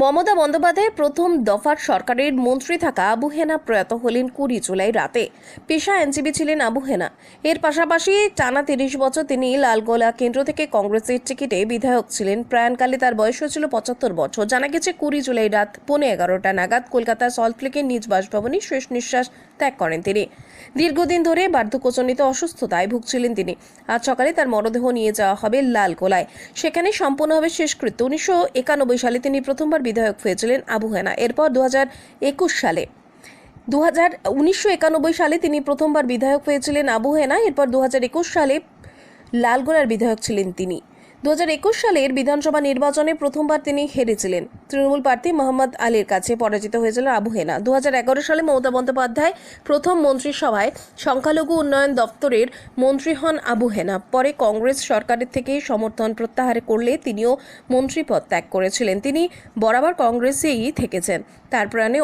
মমতা বন্দ্যোপাধ্যায়ের প্রথম দফার সরকারের মন্ত্রী থাকা আবু হেনা প্রয়াত হলেন কুড়ি জুলাই রাতে। পেশা এনজিবি ছিলেন আবু হেনা। এর পাশাপাশি টানা তিরিশ বছর তিনি লালগোলা কেন্দ্র থেকে কংগ্রেসের টিকিটে বিধায়ক ছিলেন। প্রয়াণকালে তার বয়স হয়েছিল পঁচাত্তর বছর। জানা গেছে, কুড়ি জুলাই রাত পৌনে এগারোটা নাগাদ কলকাতার সল্টলেকের নিজ বাসভবনে শেষ নিঃশ্বাস ত্যাগ করেন তিনি। দীর্ঘদিন ধরে বার্ধক্যজনিত অসুস্থতায় ভুগছিলেন তিনি। আজ সকালে তার মরদেহ নিয়ে যাওয়া হবে লালগোলায়। সেখানে সম্পন্ন হবে শেষকৃত্য। উনিশশো একানব্বই সালে তিনি প্রথমবার বিধায়ক হয়েছিলেন আবু হেনা। এরপর দু সালে। দু হাজার সালে তিনি প্রথমবার বিধায়ক হয়েছিলেন আবু হেনা। এরপর দু সালে লালগোড়ার বিধায়ক ছিলেন তিনি। দু হাজার একুশ সালের বিধানসভা নির্বাচনে প্রথমবার তিনি হেরেছিলেন। তৃণমূল প্রার্থী মোহাম্মদ আলীর কাছে পরাজিত হয়েছিলেন আবু হেনা। দু হাজার এগারো সালে মমতা বন্দ্যোপাধ্যায় প্রথম মন্ত্রিসভায় সংখ্যালঘু উন্নয়ন দপ্তরের মন্ত্রী হন আবু হেনা। পরে কংগ্রেস সরকারের থেকে সমর্থন প্রত্যাহার করলে তিনিও মন্ত্রীপদ ত্যাগ করেছিলেন। তিনি বরাবর কংগ্রেসেই থেকেছেন। তার প্রাণে